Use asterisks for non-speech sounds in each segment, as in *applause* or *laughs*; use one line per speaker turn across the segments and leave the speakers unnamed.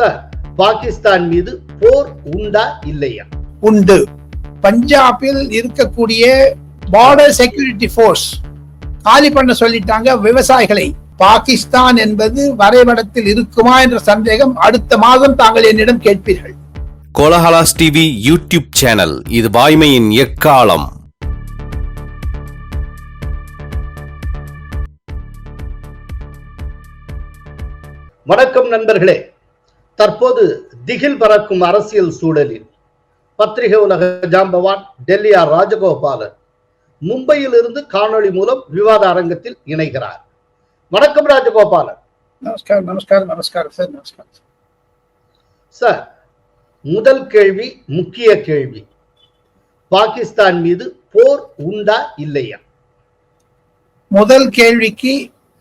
Sir Pakistan மீது போர் உண்டா இல்லையா?
உண்டு. பஞ்சாபில் இருக்கக்கூடிய பார்டர் செக்யூரிட்டி ஃபோர்ஸ் காலி பண்ண சொல்லிட்டாங்க விவசாயிகளை. பாகிஸ்தான் என்பது வரைபடத்தில் இருக்குமா என்ற சந்தேகம் அடுத்த மாதம் தாங்கள் என்னிடம் கேட்பீர்கள்.
கோலஹலாஸ் டிவி யூடியூப் சேனல் இது வாய்மையின் எக்காலம்.
வணக்கம் நண்பர்களே. தற்போது திகில் பறக்கும் அரசியல் சூழலில் பத்திரிகை உலக ஜாம்பவான் டெல்லி ஆர் ராஜகோபாலன் மும்பையில் இருந்து காணொளி மூலம் விவாத அரங்கத்தில் இணைகிறார். வணக்கம் ராஜகோபாலன்.
நமஸ்காரம் நமஸ்காரம் நமஸ்காரம் சார் நமஸ்காரம்.
சார் முதல் கேள்வி முக்கிய கேள்வி. பாகிஸ்தான் மீது போர் உண்டா இல்லையா?
முதல் கேள்விக்கு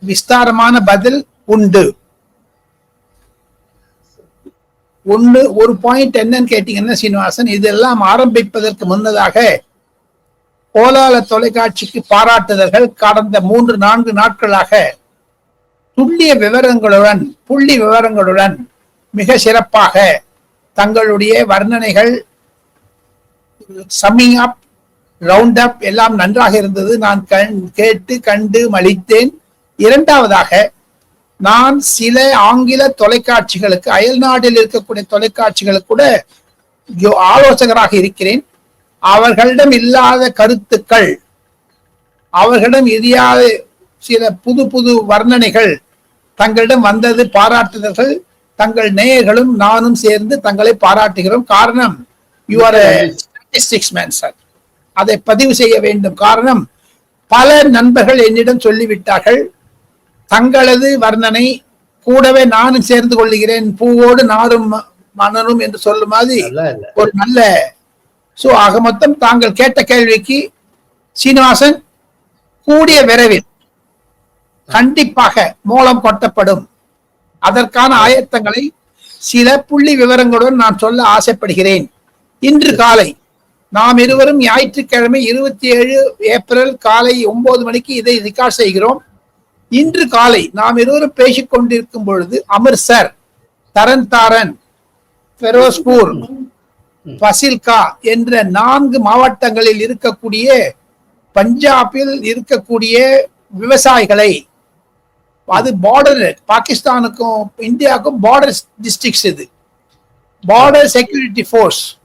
விஸ்தாரமான பதில் உண்டு. ஒன்னு ஒரு பாயிண்ட் என்னன்னு கேட்டீங்கன்னா சீனிவாசன் இதெல்லாம் ஆரம்பிப்பதற்கு முன்னதாக கோலால தொலைக்காட்சிக்கு பாராட்டுதல்கள் கடந்த மூன்று நான்கு நாட்களாக துல்லிய விவரங்களுடன் புள்ளி விவரங்களுடன் மிக சிறப்பாக தங்களுடைய வர்ணனைகள் சம்மிங் அப் ரவுண்ட் அப் எல்லாம் நன்றாக இருந்தது. நான் கண் கேட்டு கண்டு மலித்தேன். இரண்டாவதாக நான் சில ஆங்கில தொலைக்காட்சிகளுக்கு அயல்நாட்டில் இருக்கக்கூடிய தொலைக்காட்சிகளுக்கு கூட ஆலோசகராக இருக்கிறேன். அவர்களிடம் இல்லாத கருத்துக்கள் அவர்களிடம் இல்லாத சில புது புது வர்ணனைகள் தங்களிடம் வந்தது பாராட்டுதல்கள் தங்கள் நேயர்களும் நானும் சேர்ந்து தங்களை பாராட்டுகிறோம். காரணம் you are statistics man sir அதை பதிவு செய்ய வேண்டும். காரணம் பல நண்பர்கள் என்னிடம் சொல்லிவிட்டார்கள். தங்களது வர்ணனை கூடவே நானும் சேர்ந்து கொள்ளுகிறேன். பூவோடு நாரும் ம- மணலும் என்று சொல்லும் மாதிரி ஒரு நல்ல சோ ஆக மொத்தம் தாங்கள் கேட்ட கேள்விக்கு சீனிவாசன் கூடிய விரைவில் கண்டிப்பாக மூலம் கொட்டப்படும் அதற்கான ஆயத்தங்களை சில புள்ளி விவரங்களுடன் நான் சொல்ல ஆசைப்படுகிறேன். இன்று காலை நாம் இருவரும் ஞாயிற்றுக்கிழமை இருபத்தி ஏழு ஏப்ரல் காலை ஒன்பது மணிக்கு இதை ரெக்கார்ட் செய்கிறோம். இன்று காலை நாம் இருவரும் பேசிக் கொண்டிருக்கும் பொழுது அமிர்தர் தரன் தாரன் ஃபெரோஸ்பூர் பசில்கா என்ற நான்கு மாவட்டங்களில் இருக்கக்கூடிய பஞ்சாபில் இருக்கக்கூடிய விவசாயிகளை அது பார்டர் பாகிஸ்தானுக்கும் இந்தியாவுக்கும் பார்டர் டிஸ்ட்ரிக்ட்ஸ் இது. பார்டர் செக்யூரிட்டி ஃபோர்ஸ்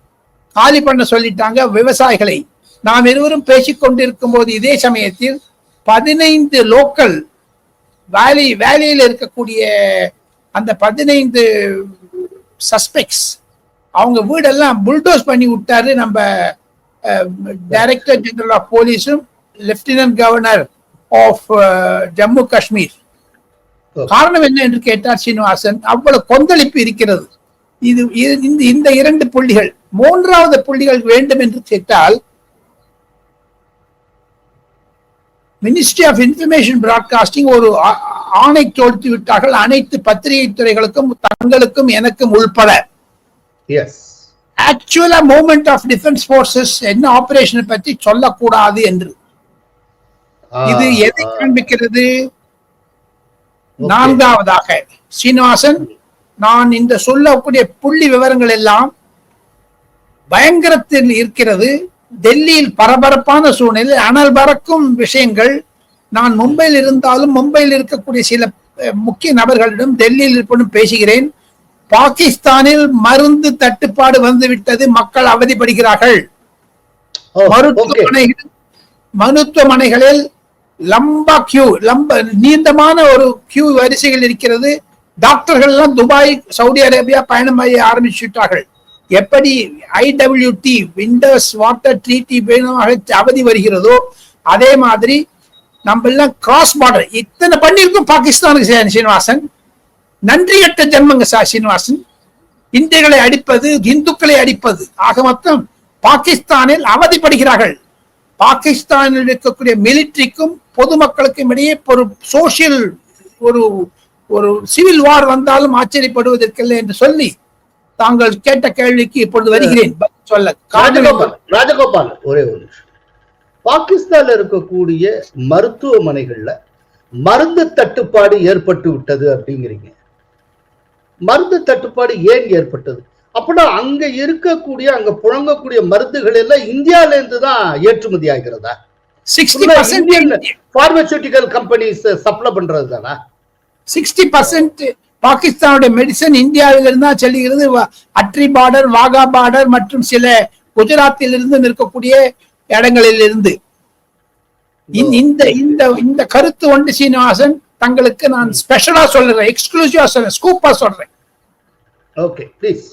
காலி பண்ண சொல்லிட்டாங்க விவசாயிகளை. நாம் இருவரும் பேசிக் கொண்டிருக்கும் போது இதே சமயத்தில் பதினைந்து லோக்கல் வேலி வேலியில் இருக்கக்கூடிய அந்த பதினைந்து சஸ்பெக்ட்ஸ் அவங்க வீடெல்லாம் புல்டோஸ் பண்ணி விட்டாரு நம்ம டைரக்டர் ஜெனரல் ஆஃப் போலீஸும் lieutenant governor of Jammu
Kashmir.
காரணம் என்ன என்று கேட்டார் சீனிவாசன் அவ்வளவு கொந்தளிப்பு இருக்கிறது இது இந்த இரண்டு புள்ளிகள் மூன்றாவது புள்ளிகள் வேண்டும் என்று கேட்டால் மினிஸ்ட்ரி ஆஃப் இன்ஃபர்மேஷன் பிராட்காஸ்டிங் ஒரு ஆணை தொடுத்து விட்டார்கள். அனைத்து பத்திரிகை துறைகளுக்கும் தங்களுக்கும் எனக்கும் உள்பட. ஆக்சுவலா மூவ்மெண்ட் ஆஃப் டிஃபென்ஸ் போர்சஸ் என்ன ஆபரேஷனை பற்றி சொல்லக்கூடாது என்று. இது எதை காண்பிக்கிறது? நான்காவதாக சீனிவாசன் நான் இந்த சொல்லக்கூடிய புள்ளி விவரங்கள் எல்லாம் பயங்கரத்தில் இருக்கிறது. டெல்லியில் பரபரப்பான சூழ்நிலை அனல் பறக்கும் விஷயங்கள் நான் மும்பையில் இருந்தாலும் மும்பையில் இருக்கக்கூடிய சில முக்கிய நபர்களிடம் டெல்லியில் இருப்பதும் பேசுகிறேன். பாகிஸ்தானில் மருந்து தட்டுப்பாடு வந்துவிட்டது மக்கள் அவதிப்படுகிறார்கள். மருத்துவமனைகள் மருத்துவமனைகளில் லம்பா கியூ லம்ப நீண்டமான ஒரு கியூ வரிசைகள் இருக்கிறது. டாக்டர்கள் எல்லாம் துபாய் சவுதி அரேபியா பயணம் ஆரம்பிச்சுட்டார்கள். எப்படி ஐடபிள்யூடி விண்டோஸ் வாட்டர் ட்ரீட்டி வேணுமாக அவதி வருகிறதோ அதே மாதிரி நம்ம எல்லாம் கிராஸ் பார்டர் இத்தனை பண்ணியிருக்கும் பாகிஸ்தானுக்கு சீ- சீனிவாசன். நன்றியற்ற ஜென்மங்க சா சீனிவாசன். இந்தியர்களை அடிப்பது இந்துக்களை அடிப்பது. ஆக மொத்தம் பாகிஸ்தானில் அவதிப்படுகிறார்கள். பாகிஸ்தானில் இருக்கக்கூடிய மிலிட்ரிக்கும் பொதுமக்களுக்கும் இடையே ஒரு சோசியல் ஒரு ஒரு சிவில் வார் வந்தாலும் ஆச்சரியப்படுவதற்கில்லை என்று சொல்லி தாங்கள் கேட்ட கேள்விக்கு இப்பொழுது வருகிறேன். சொல்ல?
ராஜகோபால் ராஜகோபால் ஒரே ஒரு நிமிஷம். பாகிஸ்தான்ல இருக்கக்கூடிய மருத்துவமனைகள்ல மருந்து தட்டுப்பாடு ஏற்பட்டு விட்டது அப்படிங்கிறீங்க. மருந்து தட்டுப்பாடு ஏன் ஏற்பட்டது? அப்படின்னா அங்க இருக்கக்கூடிய அங்க புழங்கக்கூடிய மருந்துகள் எல்லாம் இந்தியால இருந்து தான் ஏற்றுமதி ஆகிறதா? பார்மசூட்டிக்கல் கம்பெனிஸ் சப்ளை பண்றது தானா
சிக்ஸ்டி பர்சன்ட் பாகிஸ்தானுடைய மெடிசன் இந்தியாவிலிருந்து தான் செல்லுகிறது வ- அட்ரி பார்டர் வாகா பார்டர் மற்றும் சில குஜராத்தில் இருந்து இருக்கக்கூடிய இடங்களில் இருந்து இந்த- இந்த இந்த கருத்து ஒன்று சீனிவாசன் தங்களுக்கு நான் ஸ்பெஷலா சொல்றேன் எக்ஸ்க்ளூசிவா சொல்றேன் ஸ்கூப்பா சொல்றேன்.
ஓகே ப்ளீஸ்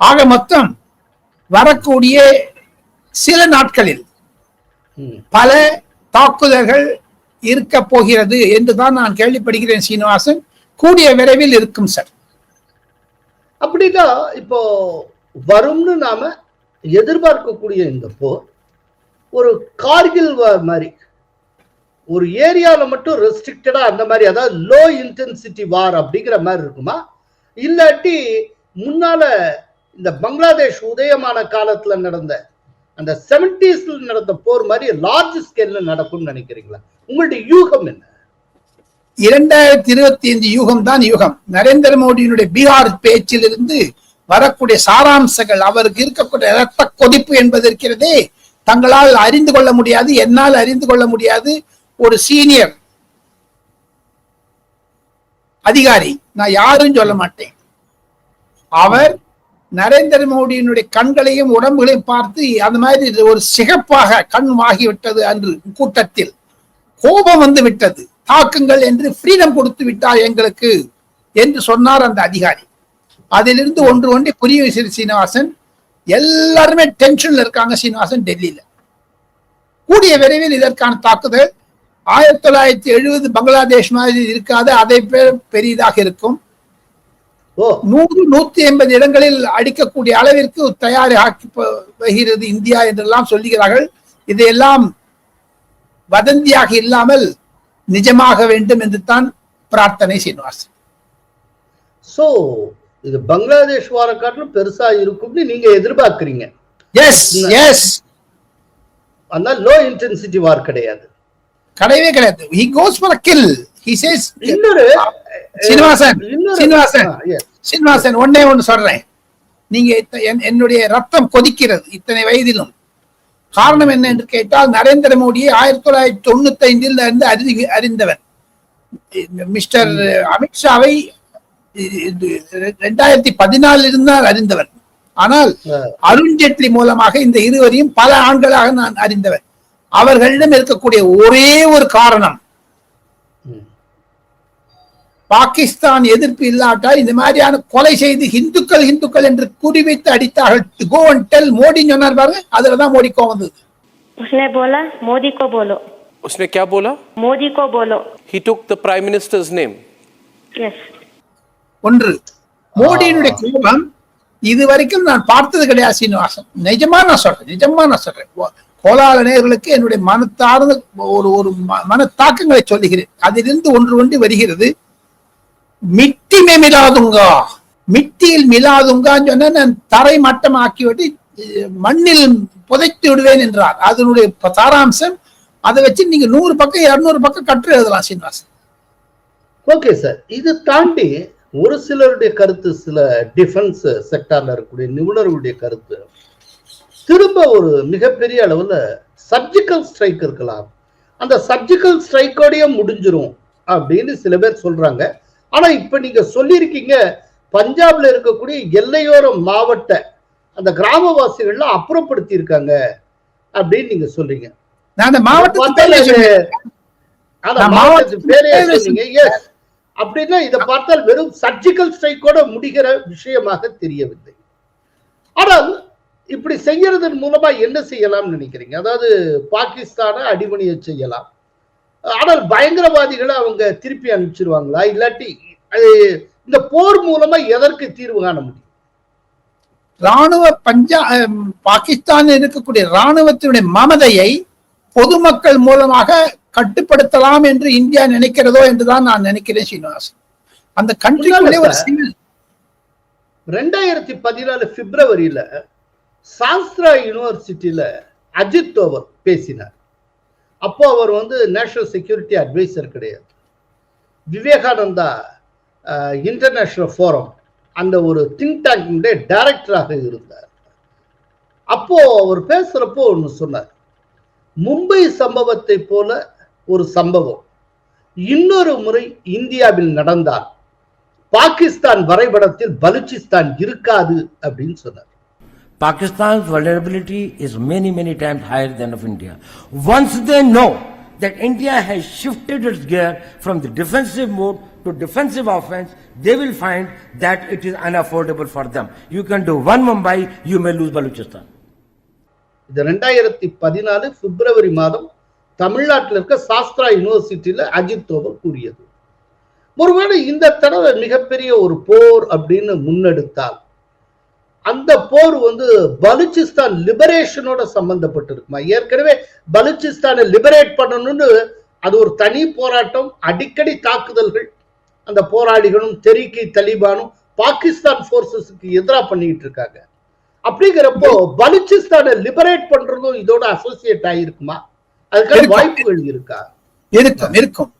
ஆக மொத்தம் வரக்கூடிய சில நாட்களில் பல தாக்குதல்கள் இருக்க போகிறது என்றுதான் நான் கேள்விப்படுகிறேன் சீனிவாசன். கூடிய விரைவில் இருக்கும் சார்.
அப்படின்னா இப்போ வரும்னு நாம எதிர்பார்க்கக்கூடிய இந்த போர் ஒரு கார்கில் வார் மாதிரி ஒரு ஏரியால மட்டும் ரெஸ்ட்ரிக்டடா அந்த மாதிரி அதாவது லோ இன்டென்சிட்டி வார் அப்படிங்கிற மாதிரி இருக்குமா? இல்லாட்டி முன்னால இந்த பங்களாதேஷ் உதயமான காலத்துல நடந்த அந்த செவன்டிஸ்ல நடந்த போர் மாதிரி லார்ஜ் ஸ்கேல்ல நடக்கும்னு நினைக்கிறீங்களா? உங்களுடைய யூகம் என்ன?
இரண்டாயிரத்தி இருபத்தி ஐந்து யூகம் தான் யுகம். நரேந்திர மோடியினுடைய பீகார் பேச்சிலிருந்து வரக்கூடிய சாராம்சங்கள் அவருக்கு இருக்கக்கூடிய இரத்த கொதிப்பு என்பது இருக்கிறதே தங்களால் அறிந்து கொள்ள முடியாது என்னால் அறிந்து கொள்ள முடியாது. ஒரு சீனியர் அதிகாரி நான் யாரும் சொல்ல மாட்டேன். அவர் நரேந்திர மோடியினுடைய கண்களையும் உடம்புகளையும் பார்த்து அந்த மாதிரி ஒரு சிகப்பாக கண் ஆகிவிட்டது அன்று கூட்டத்தில். கோபம் வந்து விட்டது. தாக்குங்கள் என்று ஃப்ரீடம் கொடுத்து விட்டார் எங்களுக்கு என்று சொன்னார் அந்த அதிகாரி. அதிலிருந்து ஒன்று ஒன்றி புரிய சீனிவாசன். எல்லாருமே டென்ஷன்ல இருக்காங்க சீனிவாசன் டெல்லியில. கூடிய விரைவில் இதற்கான தாக்குதல். ஆயிரத்தி தொள்ளாயிரத்தி எழுபது பங்களாதேஷ் மாதிரி இருக்காது அதை பெ- பெரிதாக இருக்கும்.
ஓ.
நூறு நூத்தி ஐம்பது இடங்களில் அடிக்கக்கூடிய அளவிற்கு தயாராகி ப- வருகிறது இந்தியா என்றெல்லாம் சொல்லுகிறார்கள். இதையெல்லாம் வதந்தியாக இல்லாமல் நிஜமாக வேண்டும் என்று தான் பிரார்த்தனை சீனிவாசன்.
சோ இது பங்களாதேஷ் வார காட்டிலும் பெருசா இருக்கும்னு நீங்க எதிர்பார்க்கறீங்க.
எஸ் எஸ்
ஆனா லோ இன்டென்சிட்டி வார் கிடையாது.
கிடையவே கிடையாது. He goes for kill he says
இன்னொரு
சீனிவாசன் சீனிவாசன். சீனிவாசன் ஒன்னே ஒன்னு சொல்றேன். நீங்க என்னுடைய ரத்தம் கொதிக்கிறது இத்தனை வயதிலும். காரணம் என்ன என்று கேட்டால் நரேந்திர மோடியை ஆயிரத்தி தொள்ளாயிரத்தி தொண்ணூத்தி ஐந்தில் இருந்து அறி அறிந்தவர். மிஸ்டர் அமித்ஷாவை ரெண்டாயிரத்தி பதினாலில் இருந்தால் அறிந்தவர். ஆனால்
அருண்ஜேட்லி
அருண் ஜேட்லி மூலமாக இந்த இருவரையும் பல ஆண்களாக நான் அறிந்தவர். அவர்களிடம் இருக்கக்கூடிய ஒரே ஒரு காரணம் பாகிஸ்தான் எதிர்ப்பு இல்லாட்டால் இந்த மாதிரியான கொலை செய்து இந்துக்கள் இந்துக்கள் என்று குறிவைத்து அடித்தார்கள் கோ அண்ட் டெல் மோடி சொன்னார் பாருங்க அதுலதான் மோடி கோவம் வந்தது
उसने बोला मोदी को बोलो
उसने क्या बोला
मोदी को बोलो
ही took the prime minister's name
yes
ஒன்று மோடியினுடைய கோபம் இது வரைக்கும் நான் பார்த்தது கிடையாது சீனிவாசன் நிஜமா நான் சொல்றேன் நிஜமா நான் சொல்றேன் கோ- கோலால நேயர்களுக்கு என்னுடைய மனத்தார்ந்த ஒரு ஒரு ம- மனத்தாக்கங்களை சொல்லுகிறேன் அதிலிருந்து ஒன்று ஒன்று வருகிறது மிட்டி மே மிலாதுங்கா. மிட்டியில் மிலாதுங்கான்னு சொன்ன நான் தரை மட்டமாக்கிவிட்டு மண்ணில் புதைத்து விடுவேன் என்றார். அதனுடைய சாராம்சம் அதை வச்சு நீங்க நூறு பக்கம் இருநூறு பக்கம் கற்று எழுதலாம் சீனிவாசன்.
ஓகே சார் இது தாண்டி ஒரு சிலருடைய கருத்து சில டிஃபென்ஸ் செக்டார்ல இருக்கக்கூடிய நிபுணர்களுடைய கருத்து. திரும்ப ஒரு மிகப்பெரிய அளவுல சர்ஜிக்கல் ஸ்ட்ரைக் இருக்கலாம். அந்த சர்ஜிக்கல் ஸ்ட்ரைக்கோடய முடிஞ்சிரும் அப்படின்னு சில பேர் சொல்றாங்க. ஆனா இப்ப நீங்க சொல்லியிருக்கீங்க பஞ்சாப்ல இருக்கக்கூடிய எல்லையோர மாவட்ட அந்த கிராமவாசிகள்லாம் அப்புறப்படுத்தி இருக்காங்க அப்படின்னு நீங்க சொல்றீங்க. அப்படின்னா இதை பார்த்தால் வெறும் சர்ஜிக்கல் ஸ்ட்ரைக்கோட முடிகிற விஷயமாக தெரியவில்லை. ஆனால் இப்படி செய்யறதன் மூலமா என்ன செய்யலாம்னு நினைக்கிறீங்க? அதாவது பாகிஸ்தானை அடிமணிய செய்யலாம். ஆனால் பயங்கரவாதிகளை அவங்க திருப்பி அனுப்பிச்சிருவாங்களா? இல்லாட்டி அது இந்த போர் மூலமா எதற்கு தீர்வு காண முடியும்?
ராணுவ பஞ்சா அஹ், பாகிஸ்தானில் இருக்கக்கூடிய ராணுவத்தினுடைய மமதையை பொதுமக்கள் மூலமாக கட்டுப்படுத்தலாம் என்று இந்தியா நினைக்கிறதோ என்றுதான் நான் நினைக்கிறேன் சீனிவாசன். அந்த கண்ட்ரிக்குள்ளே ஒரு
சார்.
சிவில்
ரெண்டாயிரத்தி பதினாலு பிப்ரவரியில சாஸ்திரா யூனிவர்சிட்டியில அஜித் தோவர் பேசினார். அப்போ அவர் வந்து நேஷனல் செக்யூரிட்டி அட்வைசர் கிடையாது. விவேகானந்தா இன்டர்நேஷனல் ஃபோரம் அந்த ஒரு திங்க் டேங்கினுடைய டைரக்டராக இருந்தார். அப்போ அவர் பேசுறப்போ ஒன்று சொன்னார். மும்பை சம்பவத்தை போல ஒரு சம்பவம். இன்னொரு முறை இந்தியாவில் நடந்தால் பாகிஸ்தான் வரைபடத்தில் பலுச்சிஸ்தான் இருக்காது அப்படின்னு சொன்னார்.
Pakistan's vulnerability is many, many times higher than of India. Once they know that India has shifted its gear from the defensive mode to defensive offense, they will find that it is unaffordable for them. You can do one Mumbai, you may lose Balochistan.
இது ரெண்டாயிரத்தி பதினாலு பிப்ரவரி மாதம் தமிழ்நாட்டில் இருக்க சாஸ்திரா யூனிவர்சிட்டியில் அஜித் தோபர் கூறியது ஒருவேளை இந்த தடவை மிகப்பெரிய ஒரு போர் அப்படின்னு முன்னெடுத்தால் அந்த போர் வந்து பலுச்சிஸ்தான் லிபரேஷனோட சம்பந்தப்பட்டிருக்குமா? ஏற்கனவே பலுச்சிஸ்தானை லிபரேட் பண்ணணும்னு அது ஒரு தனி போராட்டம் அடிக்கடி தாக்குதல்கள். அந்த போராளிகளும் தெரீக்கி தலிபானும் பாகிஸ்தான் போர்சஸுக்கு எதிராக பண்ணிட்டு இருக்காங்க. அப்படிங்கிறப்போ பலுச்சிஸ்தானை லிபரேட் பண்றதும் இதோட அசோசியேட் ஆகிருக்குமா அதுக்கான. வாய்ப்புகள் இருக்கா?
இருக்கும் இருக்கும்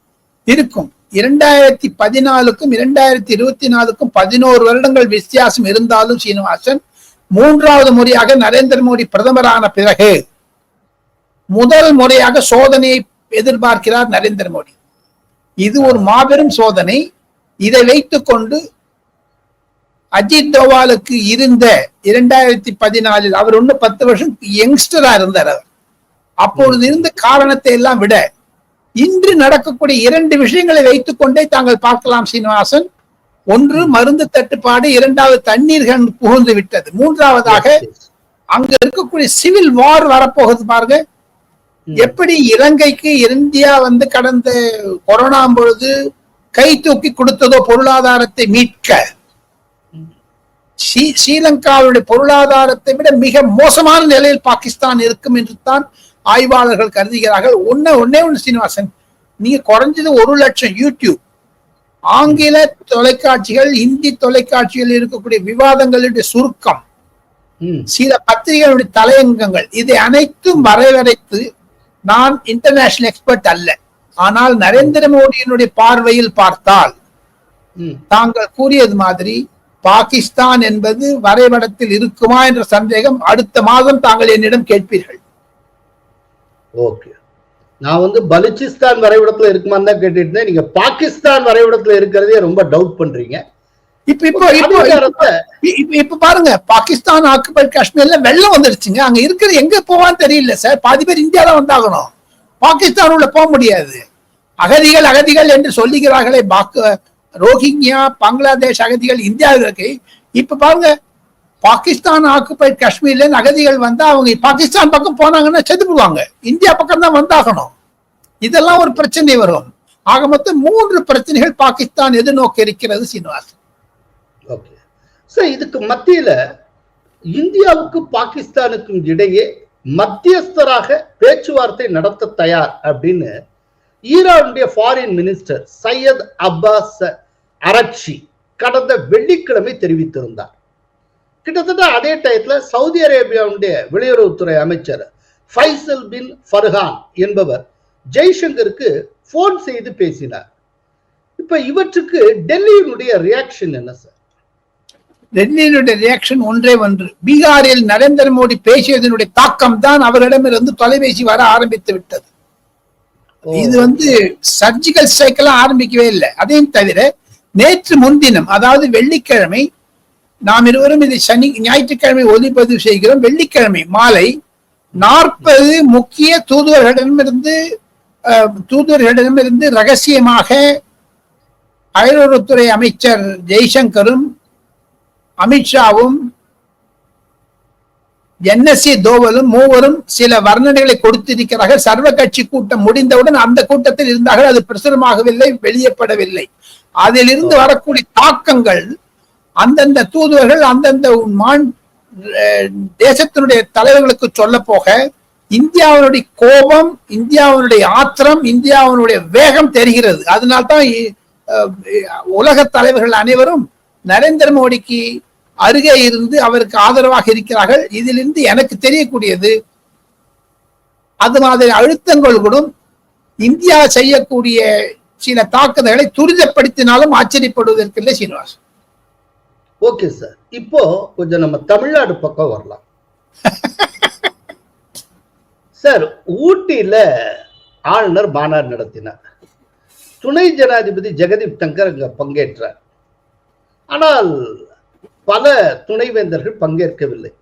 இருக்கும். இரண்டாயிரத்தி பதினாலுக்கும் இரண்டாயிரத்தி இருபத்தி நாலுக்கும் பதினோரு வருடங்கள் வித்தியாசம் இருந்தாலும் சீனிவாசன் மூன்றாவது முறையாக நரேந்திர மோடி பிரதமரான பிறகு முதல் முறையாக சோதனையை எதிர்பார்க்கிறார் நரேந்திர மோடி. இது ஒரு மாபெரும் சோதனை. இதை வைத்துக் கொண்டு அஜித் தோவாலுக்கு இருந்த இரண்டாயிரத்தி பதினாலில் அவர் இன்னும் பத்து வருஷம் யங்ஸ்டரா இருந்தார் அவர். அப்பொழுது இருந்த காரணத்தை எல்லாம் விட இன்று நடக்கக்கூடிய இரண்டு விஷயங்களை வைத்துக் கொண்டே தாங்கள் பார்க்கலாம் சீனிவாசன். ஒன்று மருந்து தட்டுப்பாடு. இரண்டாவது தண்ணீர்கள் புகுந்து விட்டது. மூன்றாவதாக அங்க இருக்கக்கூடிய சிவில் வார் வரப்போகுது பாருங்க. எப்படி இலங்கைக்கு இந்தியா வந்து கடந்த கொரோனா பொழுது கை தூக்கி கொடுத்ததோ பொருளாதாரத்தை மீட்க. ஸ்ரீ- ஸ்ரீலங்காவுடைய பொருளாதாரத்தை விட மிக மோசமான நிலையில் பாகிஸ்தான் இருக்கும் என்று தான் ஆய்வாளர்கள் கருதுகிறார்கள். ஒண்ணு ஒன்னே ஒண்ணு சீனிவாசன். நீங்க குறைஞ்சது ஒரு லட்சம் யூடியூப். ஆங்கில தொலைக்காட்சிகள் இந்தி தொலைக்காட்சிகள் இருக்கக்கூடிய விவாதங்களுடைய சுருக்கம்.
ம்,
சில பத்திரிகைகளுடைய தலையங்கங்கள். இதை அனைத்தும் வரைவரைத்து நான் இன்டர்நேஷனல் எக்ஸ்பர்ட் அல்ல. ஆனால் நரேந்திர மோடியினுடைய பார்வையில் பார்த்தால்
ம்.
தாங்கள் கூறியது மாதிரி பாகிஸ்தான் என்பது வரைபடத்தில் இருக்குமா என்ற சந்தேகம் அடுத்த மாதம் தாங்கள் என்னிடம் கேட்பீர்கள்.
ஓகே. நான் வந்து பலுச்சிஸ்தான் வரைபடத்துல இருக்குமான்னு தான் கேட்டுட்டு இருந்தேன். நீங்க பாகிஸ்தான் வரைபடத்துல இருக்கிறதே ரொம்ப டவுட் பண்றீங்க.
இப்ப இப்போ இப்போ பாருங்க பாகிஸ்தான் ஆக்குபைட் காஷ்மீர்ல வெள்ளம் வந்துருச்சுங்க. அங்க இருக்கிறது எங்க போவான்னு தெரியல சார் பாதி பேர் இந்தியா தான் வந்தாகணும். பாகிஸ்தான் உள்ள போக முடியாது. அகதிகள் அகதிகள் என்று சொல்லுகிறார்களே பாக்கு ரோஹிங்யா பங்களாதேஷ் அகதிகள் இந்தியாவில் இருக்கு. இப்ப பாருங்க பாகிஸ்தான் ஆக்குபைட் காஷ்மீர்ல அகதிகள் வந்தா அவங்க பாகிஸ்தான் பக்கம் போனாங்கன்னா செத்து போவாங்க. இந்தியா பக்கம் தான் வந்தாகணும். இதெல்லாம் ஒரு பிரச்சனை வரும். ஆக மொத்தம் மூன்று பிரச்சனைகள் பாகிஸ்தான் எதிர்நோக்கி இருக்கிறது சீனிவாசன்.
ஓகே. சார் இதுக்கு மத்தியில இந்தியாவுக்கும் பாகிஸ்தானுக்கும் இடையே மத்தியஸ்தராக பேச்சுவார்த்தை நடத்த தயார் அப்படின்னு ஈரானுடைய foreign minister Seyed Abbas Araghchi கடந்த வெள்ளிக்கிழமை தெரிவித்திருந்தார். கிட்டத்தட்ட அதே டயத்துல சவுதி அரேபியாவுடைய வெளியுறவுத்துறை அமைச்சர் ஃபைசல் பின் ஃபர்ஹான் என்பவர் ஜெய்சங்கருக்கு போன் செய்து பேசினார். இப்ப இவற்றுக்கு டெல்லியினுடைய ரியாக்ஷன் என்ன சார்
டெல்லியினுடைய ரியாக்ஷன் ஒன்றே ஒன்று. பீகாரில் நரேந்திர மோடி பேசியதனுடைய தாக்கம் தான் அவரிடமிருந்து தொலைபேசி வர ஆரம்பித்து விட்டது. இது வந்து சர்ஜிக்கல் ஸ்ட்ரைக்கெல்லாம் ஆரம்பிக்கவே இல்லை. அதையும் தவிர நேற்று முன்தினம் அதாவது வெள்ளிக்கிழமை நாம் இருவரும் இதை சனி ஞாயிற்றுக்கிழமை ஒளிப்பதிவு செய்கிறோம். வெள்ளிக்கிழமை மாலை நாற்பது முக்கிய தூதுவர்களிடமிருந்து தூதுவர்களிடமிருந்து ரகசியமாக அயலுறவுத்துறை அமைச்சர் ஜெய்சங்கரும் அமித்ஷாவும் என்எஸ்சி தோவலும் மூவரும் சில வர்ணனைகளை கொடுத்திருக்கிறார்கள். சர்வ கட்சி கூட்டம் முடிந்தவுடன் அந்த கூட்டத்தில் இருந்தார்கள். அது பிரசுரமாகவில்லை வெளியப்படவில்லை அதிலிருந்து வரக்கூடிய தாக்கங்கள் அந்தந்த தூதுவர்கள் அந்தந்த மான் தேசத்தினுடைய தலைவர்களுக்கு சொல்ல போக இந்தியாவினுடைய கோபம் இந்தியாவினுடைய ஆத்திரம் இந்தியாவினுடைய வேகம் தெரிகிறது. அதனால்தான் உலக தலைவர்கள் அனைவரும் நரேந்திர மோடிக்கு அருகே இருந்து அவருக்கு ஆதரவாக இருக்கிறார்கள். இதிலிருந்து எனக்கு தெரியக்கூடியது அது மாதிரி அழுத்தங்கள் கூட இந்தியா செய்யக்கூடிய சில தாக்குதல்களை துரிதப்படுத்தினாலும் ஆச்சரியப்படுவதற்கில்லை சீனிவாசன்.
Okay sir. இப்போ கொஞ்சம் நம்ம தமிழ்நாடு பக்கம் வரலாம். *laughs* சார் ஊட்டியில ஆளுநர் மாநாடு நடத்தினார். துணை ஜனாதிபதி ஜெகதீப் தங்கர் அங்க பங்கேற்றார். ஆனால் பல துணைவேந்தர்கள் பங்கேற்கவில்லை.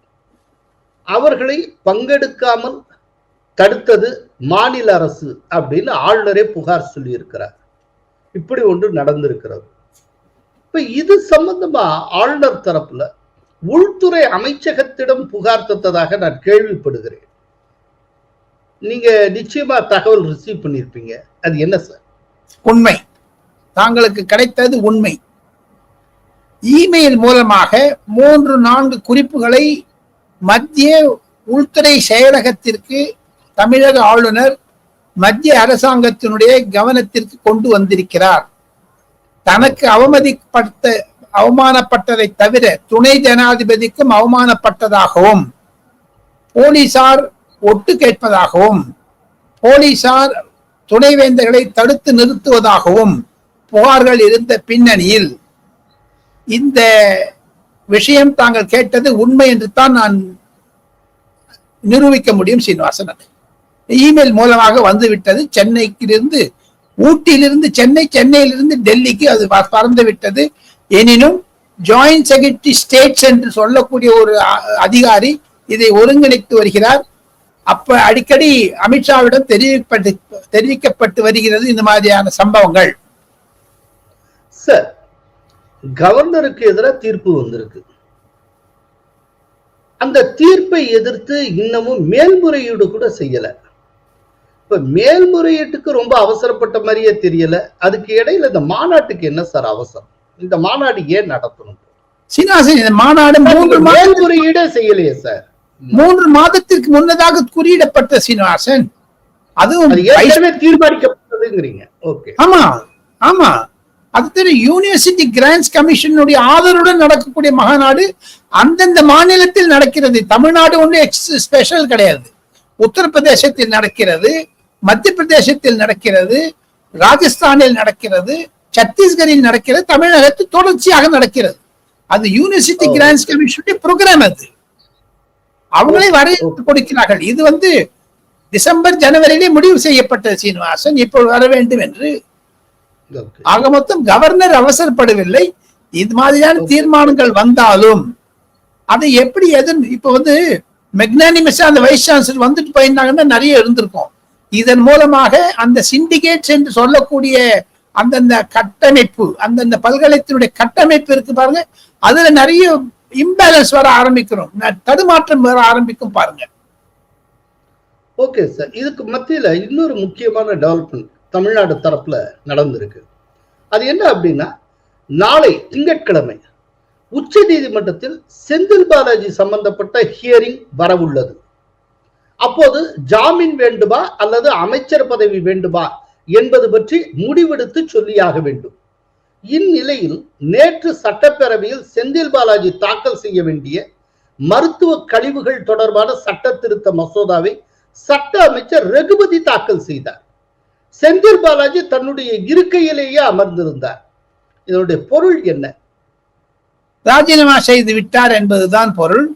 அவர்களை பங்கெடுக்காமல் தடுத்தது மாநில அரசு அப்படின்னு ஆளுநரே புகார் சொல்லியிருக்கிறார். இப்படி ஒன்று நடந்திருக்கிறது. இப்ப இது சம்பந்தமா ஆளுநர் தரப்புல உள்துறை அமைச்சகத்திடம் புகார் தந்ததாக நான் கேள்விப்படுகிறேன். நீங்க நிச்சயமா தகவல் ரிசீவ் பண்ணிருப்பீங்க. அது என்ன சார்?
உண்மை. தாங்களுக்கு கிடைத்தது உண்மை. இமெயில் மூலமாக மூன்று நான்கு குறிப்புகளை மத்திய உள்துறை செயலகத்திற்கு தமிழக ஆளுநர் மத்திய அரசாங்கத்தினுடைய கவனத்திற்கு கொண்டு வந்திருக்கிறார். தனக்கு அவமதிப்பட்ட அவமானப்பட்டதை தவிர துணை ஜனாதிபதிக்கும் அவமானப்பட்டதாகவும் போலீசார் ஒட்டு கேட்பதாகவும் போலீசார் துணைவேந்தர்களை தடுத்து நிறுத்துவதாகவும் புகார்கள் இருந்த பின்னணியில் இந்த விஷயம் தாங்கள் கேட்டது உண்மை என்று தான் நான் நிரூபிக்க முடியும் சீனிவாசன். இமெயில் மூலமாக வந்துவிட்டது. சென்னைக்கிலிருந்து ஊட்டியிலிருந்து சென்னை சென்னையிலிருந்து டெல்லிக்கு அது பறந்து விட்டது. எனினும் ஜாயிண்ட் செக்ரட்டரி ஸ்டேட்ஸ் என்று சொல்லக்கூடிய ஒரு அ- அதிகாரி இதை ஒருங்கிணைத்து வருகிறார். அப்ப அடிக்கடி அமித்ஷாவிடம் தெரிவிப்பட்டு தெரிவிக்கப்பட்டு வருகிறது இந்த மாதிரியான சம்பவங்கள்.
சார் கவர்னருக்கு எதிராக தீர்ப்பு வந்திருக்கு. அந்த தீர்ப்பை எதிர்த்து இன்னமும் மேல்முறையீடு கூட செய்யலை. இப்ப மேல்முறையீட்டுக்கு ரொம்ப அவசரப்பட்ட மாதிரியே தெரியல. அதுக்கு இடையில இந்த மாநாட்டுக்கு என்ன சார் அவசரம்? இந்த மாநாடு ஏன் நடத்தணும்?
இந்த மாநாடு மூன்று
மேல்முறையீடே செய்யலையே சார்.
மூன்று மாதத்திற்கு முன்னதாக குறியிடப்பட்ட சீனிவாசன் அதுவும்
ஏற்கனவே தீர்மானிக்கப்பட்டதுங்கிறீங்க. ஓகே.
ஆமா ஆமா. அது யூனிவர்சிட்டி கிராண்ட்ஸ் கமிஷனுடைய ஆதரவுடன் நடக்கக்கூடிய மகாநாடு அந்தந்த மாநிலத்தில் நடக்கிறது. தமிழ்நாடு ஒன்று ஸ்பெஷல் கிடையாது. உத்தரப்பிரதேசத்தில் நடக்கிறது. மத்திய பிரதேசத்தில் நடக்கிறது ராஜஸ்தானில் நடக்கிறது சத்தீஸ்கரில் நடக்கிறது தமிழகத்தில் தொடர்ச்சியாக நடக்கிறது. அது யூனிவர்சிட்டி. கிராண்ட்ஸ் கமிஷனுடைய ப்ரோக்ராம் அது. அவங்களே வரையறுத்து கொடுக்கிறார்கள். இது வந்து டிசம்பர் ஜனவரியிலே முடிவு செய்யப்பட்டது சீனிவாசன். இப்போ வர வேண்டும் என்று. ஆக மொத்தம் கவர்னர் அவசரப்படவில்லை. இது மாதிரியான தீர்மானங்கள் வந்தாலும் அதை எப்படி எது இப்ப வந்து மெக்னானிமஸா அந்த வைஸ் சான்சலர் வந்துட்டு போயிருந்தாங்கன்னா நிறைய இருந்திருக்கும். இதன் மூலமாக அந்த சிண்டிகேட்ஸ் என்று சொல்லக்கூடிய அந்தந்த கட்டமைப்பு அந்தந்த பல்கலைத்தினுடைய கட்டமைப்பு இருக்கு பாருங்க. அதுல நிறைய இம்பேலன்ஸ் வர ஆரம்பிக்கிறோம் தடுமாற்றம் வர ஆரம்பிக்கும் பாருங்க.
ஓகே சார் இதுக்கு மத்தியில இன்னொரு முக்கியமான டெவலப்மெண்ட் தமிழ்நாடு தரப்புல நடந்திருக்கு. அது என்ன அப்படின்னா நாளை திங்கட்கிழமை உச்ச நீதிமன்றத்தில் செந்தில் பாலாஜி சம்பந்தப்பட்ட ஹியரிங் வரவுள்ளது. அப்போது ஜாமீன் வேண்டுமா அல்லது அமைச்சர் பதவி வேண்டுமா என்பது பற்றி முடிவெடுத்து சொல்லியாக வேண்டும். இந்நிலையில் நேற்று சட்டப்பேரவையில் செந்தில் பாலாஜி தாக்கல் செய்ய வேண்டிய மருத்துவ கழிவுகள் தொடர்பான சட்ட திருத்த மசோதாவை சட்ட அமைச்சர் ரகுபதி தாக்கல் செய்தார். செந்தில் பாலாஜி தன்னுடைய இருக்கையிலேயே அமர்ந்திருந்தார். இதனுடைய பொருள் என்ன?
ராஜினாமா செய்து விட்டார் என்பதுதான் பொருள்.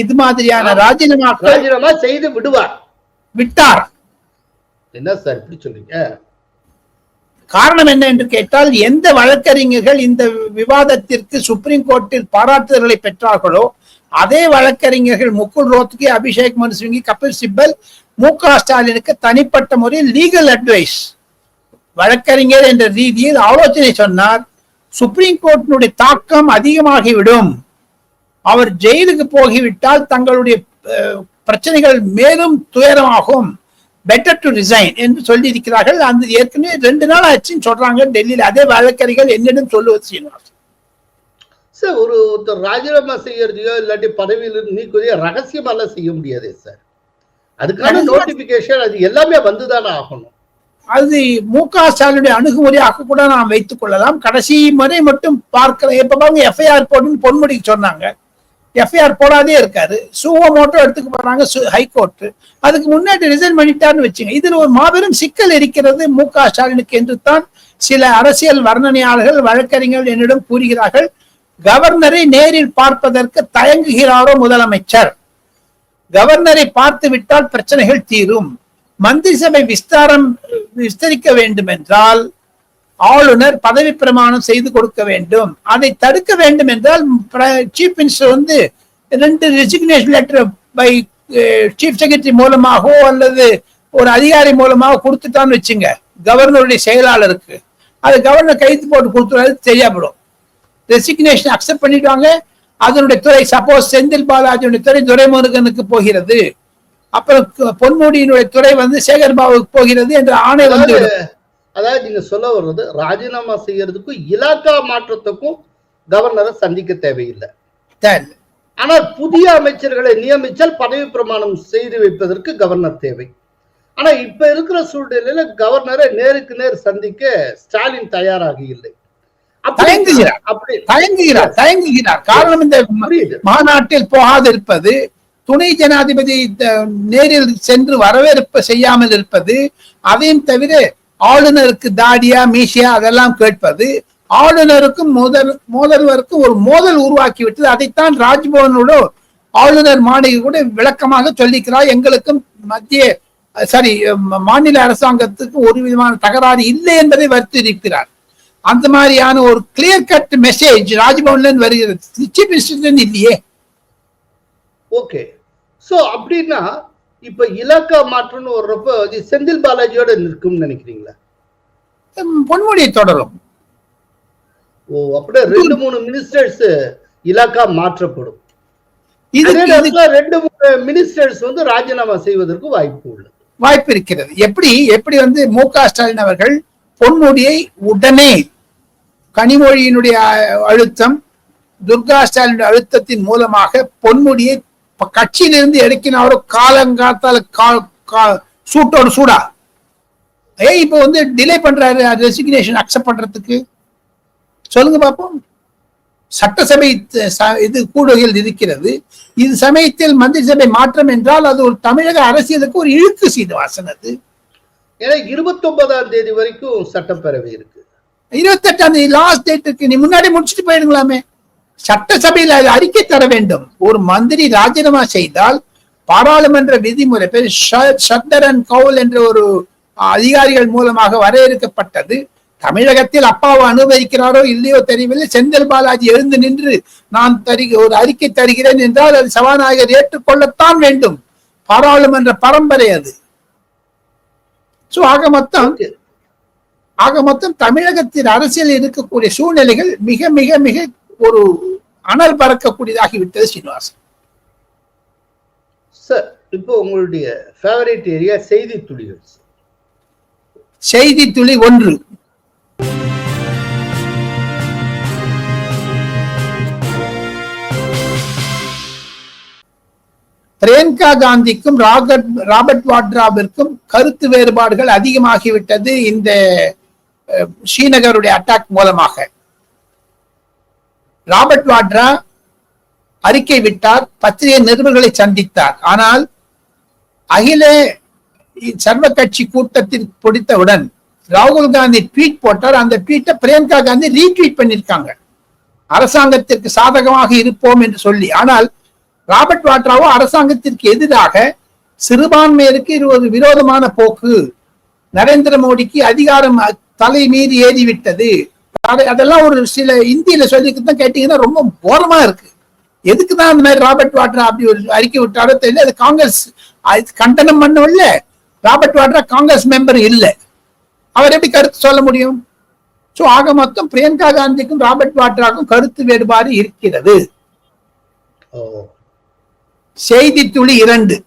இது மாதிரியான ராஜினாமா
ராஜினாமா செய்து விடுவார்.
விட்டார்.
என்ன சார் இப்படி சொல்றீங்க?
காரணம் என்ன என்று கேட்டால் எந்த வழக்கறிஞர்கள் இந்த விவாதத்திற்கு சுப்ரீம் கோர்ட்டில் பாராட்டுதல்களை பெற்றார்களோ அதே வழக்கறிஞர்கள் முகுல் ரோத்கி அபிஷேக் மனு சிங்கி கபில் சிப்பல் மு க ஸ்டாலினுக்கு தனிப்பட்ட முறையில் லீகல் அட்வைஸ் வழக்கறிஞர் என்ற ரீதியில் ஆலோசனை சொன்னார் சுப்ரீம் கோர்ட்டினுடைய தாக்கம் அதிகமாகிவிடும். அவர் ஜெயிலுக்கு போகிவிட்டால் தங்களுடைய பிரச்சனைகள் மேலும் துயரமாகும். பெட்டர் டு ரிசைன் என்று சொல்லி இருக்கிறார்கள் அந்த ஏற்கனவே ரெண்டு நாள் ஆச்சுன்னு சொல்றாங்க டெல்லியில. அதே வழக்கறிஞர்கள் என்னிடம் சொல்லுவது சீனிவாஸ்
சார் ஒரு ஒருத்தர் ராஜினாமா செய்யறதையோ இல்லாட்டி பதவியிலிருந்து நீக்குவதையோ ரகசியமாலாம் செய்ய முடியாதே சார் அதுக்கான நோட்டிபிகேஷன் அது எல்லாமே வந்துதானே ஆகணும்.
அது மு க ஸ்டாலினுடைய அணுகுமுறையாக கூட நாம் வைத்துக் கொள்ளலாம். கடைசி முறை மட்டும் பார்க்கலாம். எப்ப பாருங்க எஃப்ஐஆர் போட்டுன்னு பொன்முடிக்கு சொன்னாங்க. எஃப்ஐஆர் போடாதே இருக்காரு சுவோ மோட்டோ எடுத்துக்க போறாங்க ஹைகோர்ட் அதுக்கு முன்னாடி ரிசைன் பண்ணிட்டாருன்னு வச்சுங்க. இதுல ஒரு மாபெரும் சிக்கல் இருக்கிறது மு க ஸ்டாலினுக்கு என்று தான் சில அரசியல் வர்ணனையாளர்கள் வழக்கறிஞர்கள் என்னிடம் கூறுகிறார்கள். கவர்னரை நேரில் பார்ப்பதற்கு தயங்குகிறாரோ முதலமைச்சர். கவர்னரை பார்த்து விட்டால் பிரச்சனைகள் தீரும். மந்திரி சபை விஸ்தாரம் விஸ்தரிக்க வேண்டும் என்றால் ஆளுநர் பதவி பிரமாணம் செய்து கொடுக்க வேண்டும். அதை தடுக்க வேண்டும் என்றால் சீஃப் மினிஸ்டர் வந்து ரெண்டு resignation letter by chief secretary மூலமாகவோ அல்லது ஒரு அதிகாரி மூலமாக கொடுத்துட்டான்னு வச்சுங்க. கவர்னருடைய செயலாளருக்கு. அது கவர்னர் கைது போட்டு கொடுத்துறாரு தெரியாப்படும் ரெசிக்னேஷன் அக்செப்ட் பண்ணிடுவாங்க. அதனுடைய துறை சப்போஸ் செந்தில் பாலாஜியுடைய துறை துரைமுருகனுக்கு போகிறது. அப்புறம் பொன்முடியினுடைய துறை வந்து சேகர் பாபுக்கு போகிறது என்ற ஆணை வந்து
அதாவது நீங்க சொல்ல வர்றது ராஜினாமா செய்யறதுக்கும் இலாக்கா மாற்றத்துக்கும் கவர்னரை சந்திக்க தேவையில்லை.
தேவை.
ஆனால் புதிய அமைச்சர்களை நியமித்தால் பதவி பிரமாணம் செய்து வைப்பதற்கு கவர்னர் தேவை. ஆனா இப்ப இருக்கிற சூழ்நிலையில கவர்னரை நேருக்கு நேர் சந்திக்க ஸ்டாலின் தயாராக இல்லை.
தயங்குகிறார். தயங்குகிறார். தயங்குகிறார். காரணம் இந்த மாநாட்டில் போகாதிருப்பது துணை ஜனாதிபதி நேரில் சென்று வரவேற்பு செய்யாமல் இருப்பது அதையும் தவிர ஆளுநருக்கு தாடியா மீசியா அதெல்லாம் கேட்பது ஆளுநருக்கும் முதல் முதல்வருக்கும் ஒரு மோதல் உருவாக்கி விட்டது அதைத்தான் ராஜ்பவனோட ஆளுநர் மாளிகை கூட விளக்கமாக சொல்லிக்கிறார். எங்களுக்கும் மத்திய சாரி மாநில அரசாங்கத்துக்கு ஒரு விதமான தகராறு இல்லை என்பதை வலியுறுத்தியிருக்கிறார் அந்த மாதிரியான ஒரு கிளியர் கட் மெசேஜ் ராஜ்பவன்ல இருந்து வருகிறது சீஃப் இல்லையே.
ஓகே சோ அப்படின்னா இப்ப இலாக்கா மாற்றம்னு வர்றப்போ இது செந்தில் பாலாஜியோட நிற்கும்னு நினைக்கிறீங்களா?
பொன்முடியை தொடரும்.
ஓ அப்படியே ரெண்டு மூணு மினிஸ்டர்ஸ் இலாக்கா மாற்றப்படும். அதே ரெண்டு மூணு மினிஸ்டர்ஸ் வந்து ராஜினாமா செய்வதற்கு வாய்ப்பு உள்ளது.
வாய்ப்பு இருக்கிறது. எப்படி? எப்படி வந்து மு க ஸ்டாலின் அவர்கள் பொன்முடியை உடனே கனிமொழியினுடைய அழுத்தம் துர்கா ஸ்டாலின் அழுத்தத்தின் மூலமாக பொன்முடியை ப- கட்சியிலிருந்து எடுக்கினாரோ காலங்காத்தால கா- கா- சூட்டோட சூடா. ஏய் இப்போ வந்து டிலே பண்றாரு ரெசிக்னேஷன் அக்செப்ட் பண்றதுக்கு. சொல்லுங்க பாப்போம். சட்டசபை இது கூடுகையில் இருக்கிறது. இது சமயத்தில் மந்திரி சபை மாற்றம் என்றால் அது ஒரு தமிழக அரசியலுக்கு ஒரு இழுக்கு சீனிவாசன் அது.
ஏன்னா இருபத்தி ஒன்பதாம் தேதி வரைக்கும் சட்டப்பேரவை இருக்கு
இருபத்தெட்டாம் தேதி லாஸ்ட் டேட்டுக்கு நீ முன்னாடி முடிச்சுட்டு போயிடுங்களாமே. சட்டசபையில் அறிக்கை தர வேண்டும். ஒரு மந்திரி ராஜினாமா செய்தால் பாராளுமன்ற விதிமுறை பேர் ஷட்டர் அண்ட் கவுல் என்ற ஒரு அதிகாரிகள் மூலமாக வரையறுக்கப்பட்டது. தமிழகத்தில் அப்பாவை அனுமதிக்கிறாரோ இல்லையோ தெரியவில்லை. செந்தில் பாலாஜி எழுந்து நின்று நான் தரு ஒரு அறிக்கை தருகிறேன் என்றால் அது சபாநாயகர் ஏற்றுக்கொள்ளத்தான் வேண்டும். பாராளுமன்ற பரம்பரை அது. சோ ஆக மொத்தம் ஆக மொத்தம் தமிழகத்தின் அரசியல் இருக்கக்கூடிய சூழ்நிலைகள் மிக மிக மிக ஒரு அனல் பறக்கக்கூடியதாகிவிட்டது சீனிவாசன்.
சார் இப்போ உங்களுடைய ஃபேவரட் ஏரியா செய்தி துளிகள்
செய்தி துளி ஒன்று. பிரியங்கா காந்திக்கும் ராகட் ராபர்ட் வாட்ராவிற்கும் கருத்து வேறுபாடுகள் அதிகமாகிவிட்டது இந்த ஸ்ரீநகருடைய அட்டாக் மூலமாக. ராபர்ட் வாட்ரா அறிக்கை விட்டார் பத்திரிகை நிருபர்களை சந்தித்தார். ஆனால் அகில சர்வ கட்சி கூட்டத்தில் பிடித்தவுடன் ராகுல் காந்தி ட்வீட் போட்டார். அந்த ட்வீட்டை பிரியங்கா காந்தி ரீட்வீட் பண்ணியிருக்காங்க. அரசாங்கத்திற்கு சாதகமாக இருப்போம் என்று சொல்லி. ஆனால் ராபர்ட் வாட்ராவோ அரசாங்கத்திற்கு எதிராக சிறுபான்மையருக்கு இது ஒரு விரோதமான போக்கு. நரேந்திர மோடிக்கு அதிகாரம் தலை மீறி ஏறிவிட்டது. அதை- அதெல்லாம் ஒரு சில இந்தியில சொல்லிக்கிட்டு கேட்டீங்கன்னா ரொம்ப போரமா இருக்கு. எதுக்கு தான் அந்த மாதிரி ராபர்ட் வாட்ரா அப்படி ஒரு அறிக்கை விட்டாரோ தெரியல. அது காங்கிரஸ் கண்டனம் பண்ணும் இல்ல. ராபர்ட் வாட்ரா காங்கிரஸ் மெம்பர் இல்ல. அவர் எப்படி கருத்து சொல்ல முடியும்? சோ ஆக மொத்தம் பிரியங்கா காந்திக்கும் ராபர்ட் வாட்ராக்கும் கருத்து வேறுபாடு இருக்கிறது.
ஓ.
செய்தி துளி இரண்டு.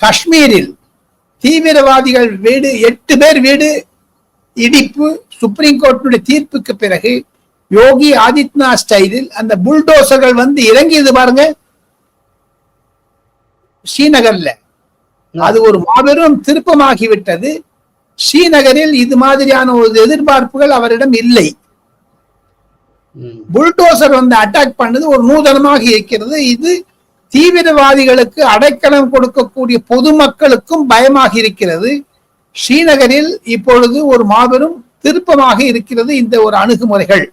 காஷ்மீரில் தீவிரவாதிகள் வீடு எட்டு பேர் வீடு இடிப்பு சுப்ரீம் கோர்ட்டுடைய தீர்ப்புக்கு பிறகு யோகி ஆதித்யநாத் ஸ்டைலில் அந்த புல்டோசர்கள் வந்து இறங்கியது பாருங்க. ஸ்ரீநகர்ல. அது ஒரு மாபெரும் திருப்பமாகிவிட்டது. ஸ்ரீநகரில் இது மாதிரியான ஒரு எதிர்பார்ப்புகள் அவரிடம் இல்லை. புல்டோசர் வந்து அட்டாக் பண்ணது ஒரு நூதனமாக இருக்கிறது. இது தீவிரவாதிகளுக்கு அடைக்கலம் கொடுக்கக்கூடிய பொதுமக்களுக்கும் பயமாக இருக்கிறது. ஸ்ரீநகரில் இப்பொழுது ஒரு மாபெரும் திருப்பமாக இருக்கிறது இந்த ஒரு அணுகுமுறைகள்.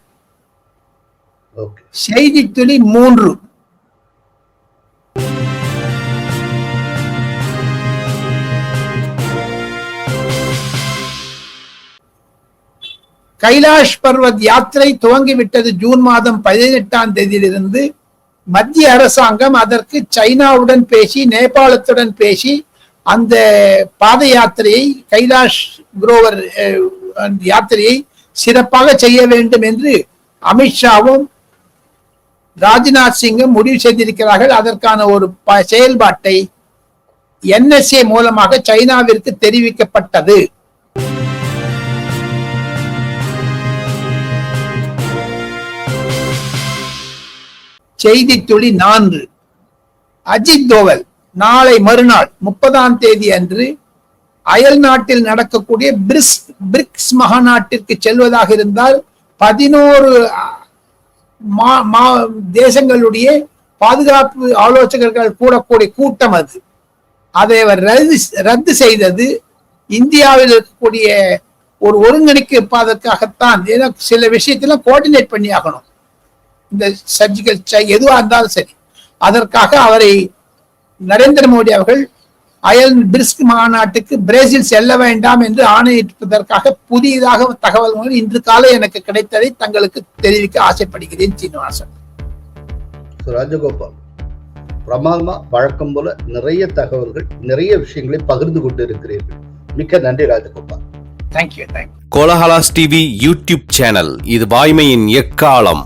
செய்தி துளி மூன்று. கைலாஷ் பர்வத் யாத்திரை துவங்கிவிட்டது ஜூன் மாதம் பதினெட்டாம் தேதியிலிருந்து. மத்திய அரசாங்கம் அதற்கு சைனாவுடன் பேசி நேபாளத்துடன் பேசி அந்த பாத யாத்திரையை கைலாஷ் குரோவர் யாத்திரையை சிறப்பாக செய்ய வேண்டும் என்று அமித்ஷாவும் ராஜ்நாத் சிங்கும் முடிவு செய்திருக்கிறார்கள். அதற்கான ஒரு ப- செயல்பாட்டை என்எஸ்ஏ மூலமாக சைனாவிற்கு தெரிவிக்கப்பட்டது. செய்தி துளி நான்கு. அஜித் தோவல் நாளை மறுநாள் முப்பதாம் தேதி அன்று அயல் நாட்டில் நடக்கக்கூடிய பிரிஸ் பிரிக்ஸ் மகாநாட்டிற்கு செல்வதாக இருந்தால் பதினோரு மா- மா- தேசங்களுடைய பாதுகாப்பு ஆலோசகர்கள் கூடக்கூடிய கூட்டம் அது. அதை அவர் ரத்து ரத்து செய்தது இந்தியாவில் இருக்கக்கூடிய ஒரு ஒருங்கிணைப்பதற்காகத்தான் ஏன்னா சில விஷயத்துல கோஆர்டினேட் பண்ணி ஆகணும் இந்த சர்ஜிக்கல் எதுவா இருந்தாலும் சரி. அதற்காக அவரை நரேந்திர மோடி அவர்கள் அயல் பிரிஸ்க் மாநாட்டுக்கு பிரேசில் செல்ல வேண்டாம் என்று ஆணையிட்டதற்காக புதியதாக தகவல்கள் இன்று காலை எனக்கு கிடைத்ததை தங்களுக்கு தெரிவிக்க ஆசைப்படுகிறேன் சீனிவாசன்.
ராஜகோபால் பிரமாதமா வழக்கம் போல நிறைய தகவல்கள் நிறைய விஷயங்களை பகிர்ந்து கொண்டு இருக்கிறீர்கள். மிக்க நன்றி Rajagopal.
Thank you
thank you Kolahalas TV YouTube channel இது வாய்மையின் எக்காலம்.